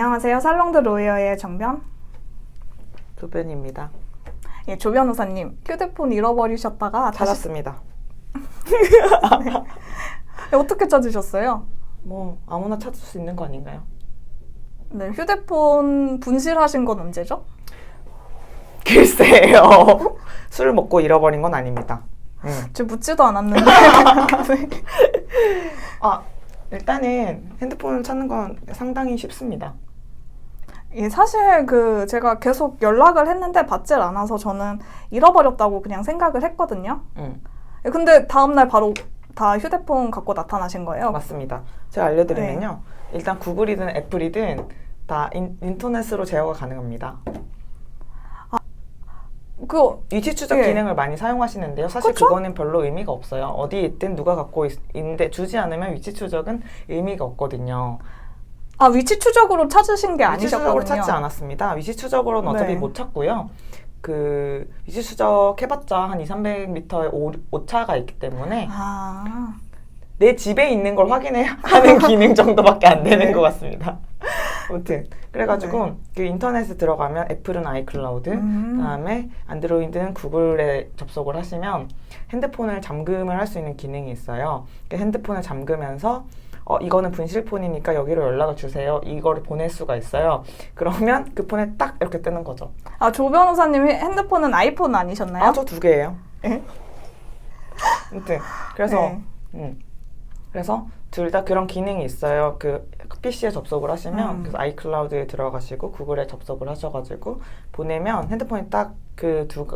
안녕하세요. 살롱드 로이어의 정변. 조변입니다. 예, 조 변호사님, 휴대폰 잃어버리셨다가 다시 찾았습니다. 예, 어떻게 찾으셨어요? 뭐 아무나 찾을 수 있는 거 아닌가요? 네, 휴대폰 분실하신 건 언제죠? 글쎄요. 술 먹고 잃어버린 건 아닙니다. 음. 저 묻지도 않았는데. 아 일단은 핸드폰을 찾는 건 상당히 쉽습니다. 예, 사실 그 제가 계속 연락을 했는데 받질 않아서 저는 잃어버렸다고 그냥 생각을 했거든요. 음, 예, 근데 다음날 바로 다 휴대폰 갖고 나타나신 거예요. 맞습니다. 제가 알려드리면요. 일단 구글이든 애플이든 다 인, 인터넷으로 제어가 가능합니다. 그 위치 추적 예. 기능을 많이 사용하시는데요. 사실 그쵸? 그거는 별로 의미가 없어요. 어디에 있든 누가 갖고 있, 있는데 주지 않으면 위치 추적은 의미가 없거든요. 아, 위치 추적으로 찾으신 게 위치 추적으로 아니셨거든요. 찾지 않았습니다. 위치 추적으로는 어차피 네. 못 찾고요. 그 위치 추적 해봤자 한 2, 300m의 오, 오차가 있기 때문에 아, 내 집에 있는 걸 확인해야 하는 기능 정도밖에 안 되는 네. 것 같습니다. 아무튼 그래가지고 네. 그 인터넷에 들어가면 애플은 아이클라우드, 음. 그다음에 안드로이드는 구글에 접속을 하시면 핸드폰을 잠금을 할 수 있는 기능이 있어요. 그 핸드폰을 잠그면서 어, 이거는 분실폰이니까 여기로 연락을 주세요. 이거를 보낼 수가 있어요. 그러면 그 폰에 딱 이렇게 뜨는 거죠. 아, 조 변호사님 핸드폰은 아이폰 아니셨나요? 아, 저 두 개예요. 예? 아무튼 그래서 네. 음. 그래서 둘 다 그런 기능이 있어요. 그 PC에 접속을 하시면 음. 그래서 아이클라우드에 들어가시고 구글에 접속을 하셔가지고 보내면 핸드폰이 딱 그 두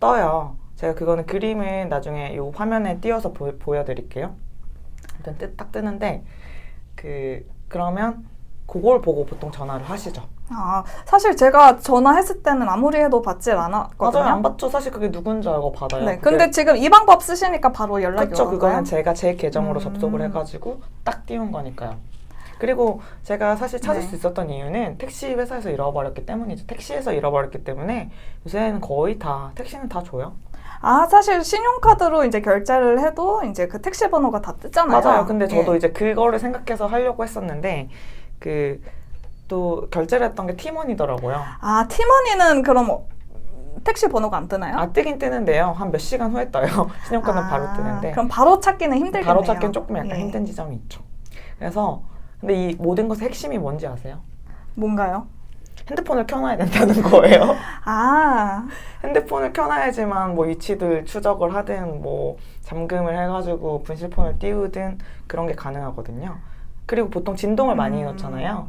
떠요. 제가 그거는 그림을 나중에 이 화면에 띄워서 보, 보여드릴게요. 일단 뜨, 딱 뜨는데 그 그러면 그걸 보고 보통 전화를 하시죠. 아, 사실 제가 전화했을 때는 아무리 해도 받질 않았거든요. 맞아요. 안 받죠. 사실 그게 누군지 알고 받아요. 네, 근데 지금 이 방법 쓰시니까 바로 연락이 그쵸, 오는 그거는? 제가 제 계정으로 음. 접속을 해가지고 딱 띄운 거니까요. 그리고 제가 사실 찾을 네. 수 있었던 이유는 택시 회사에서 잃어버렸기 때문이죠. 택시에서 잃어버렸기 때문에 요새는 거의 다 택시는 다 줘요. 아, 사실 신용카드로 이제 결제를 해도 이제 그 택시 번호가 다 뜨잖아요. 맞아요. 근데 저도 예. 이제 그거를 생각해서 하려고 했었는데 그 또 결제를 했던 게 티몬이더라고요. 아, 티머니는 그럼 어, 택시 번호가 안 뜨나요? 아 뜨긴 뜨는데요. 한 몇 시간 후에 떠요. 신용카드는 아, 바로 뜨는데 그럼 바로 찾기는 힘들겠네요. 바로 찾기는 조금 약간 예. 힘든 지점이 있죠. 그래서 근데 이 모든 것의 핵심이 뭔지 아세요? 뭔가요? 핸드폰을 켜놔야 된다는 거예요. 아, 핸드폰을 켜놔야지만 뭐 위치들 추적을 하든 뭐 잠금을 해가지고 분실폰을 띄우든 그런 게 가능하거든요. 그리고 보통 진동을 많이 음. 해놓잖아요.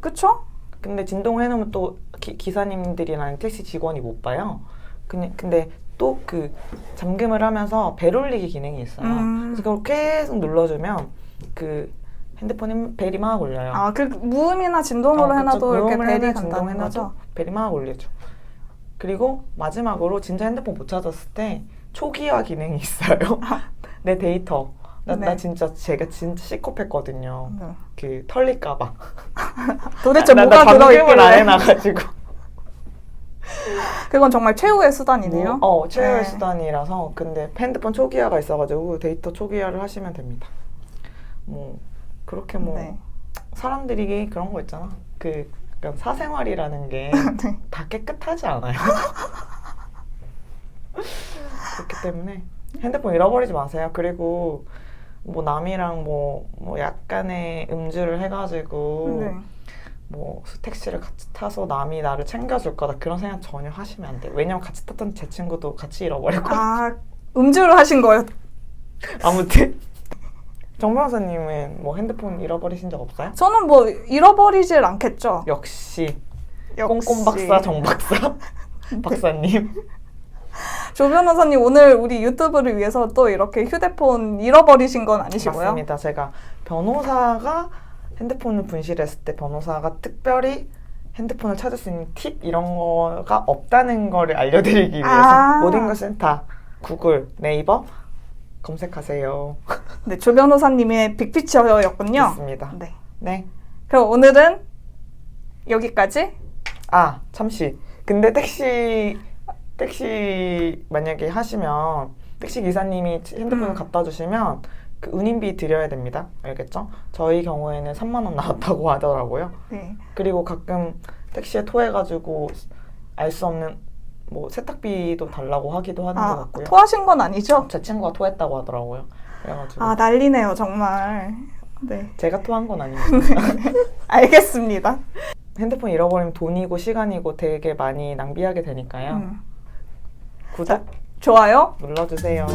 그쵸? 근데 진동을 해놓으면 또 기, 기사님들이나 택시 직원이 못 봐요. 근데, 근데 또 그 잠금을 하면서 벨 울리기 기능이 있어요. 음. 그래서 그걸 계속 눌러주면 그 핸드폰에 벨이 막 울려요. 아, 그 무음이나 진동으로 어, 그쵸. 해놔도 이렇게 무음을 벨이 간다는 거죠? 벨이 막 울리죠. 그리고 마지막으로 진짜 핸드폰 못 찾았을 때 초기화 기능이 있어요. 내 데이터. 나, 나 네. 진짜 제가 진짜 시겁했거든요. 네. 그 털릴까봐. 도대체 나, 뭐가 나 잠금을 안 들어있길래 해놔가지고. 그건 정말 최후의 수단이네요. 뭐, 어, 최후의 네. 수단이라서 근데 핸드폰 초기화가 있어가지고 데이터 초기화를 하시면 됩니다. 뭐 그렇게 뭐 네. 사람들이 그런 거 있잖아. 그 약간 사생활이라는 게 다 네. 깨끗하지 않아요. 그렇기 때문에 핸드폰 잃어버리지 마세요. 그리고 뭐 남이랑 뭐, 뭐 약간의 음주를 해가지고 네. 뭐 택시를 같이 타서 남이 나를 챙겨줄 거다 그런 생각 전혀 하시면 안 돼요. 왜냐면 같이 탔던 제 친구도 같이 잃어버렸거든요. 아, 음주를 하신 거예요? 아무튼 정 변호사님은 뭐 핸드폰 잃어버리신 적 없어요? 저는 뭐 잃어버리질 않겠죠. 역시 역시. 꼼꼼 박사 정 박사 박사님 조 변호사님 오늘 우리 유튜브를 위해서 또 이렇게 휴대폰 잃어버리신 건 아니시고요? 맞습니다. 제가 변호사가 핸드폰을 분실했을 때 변호사가 특별히 핸드폰을 찾을 수 있는 팁 이런 거가 없다는 거를 알려드리기 위해서 아. 모든 것은 다 구글, 네이버 검색하세요. 네, 조 변호사님의 빅피처였군요. 있습니다. 네. 네. 그럼 오늘은 여기까지. 아 잠시. 근데 택시 택시 만약에 하시면 택시 기사님이 핸드폰을 음. 갖다 주시면 그 운임비 드려야 됩니다. 알겠죠? 저희 경우에는 3만 원 나왔다고 하더라고요. 네. 그리고 가끔 택시에 토해 가지고 알 수 없는 뭐 세탁비도 달라고 하기도 하는 것 아, 같고요. 토하신 건 아니죠? 제 친구가 토했다고 하더라고요. 그래가지고 아, 난리네요, 정말. 네. 제가 토한 건 아닙니다. 알겠습니다. 핸드폰 잃어버리면 돈이고 시간이고 되게 많이 낭비하게 되니까요. 음. 구독 좋아요. 눌러주세요.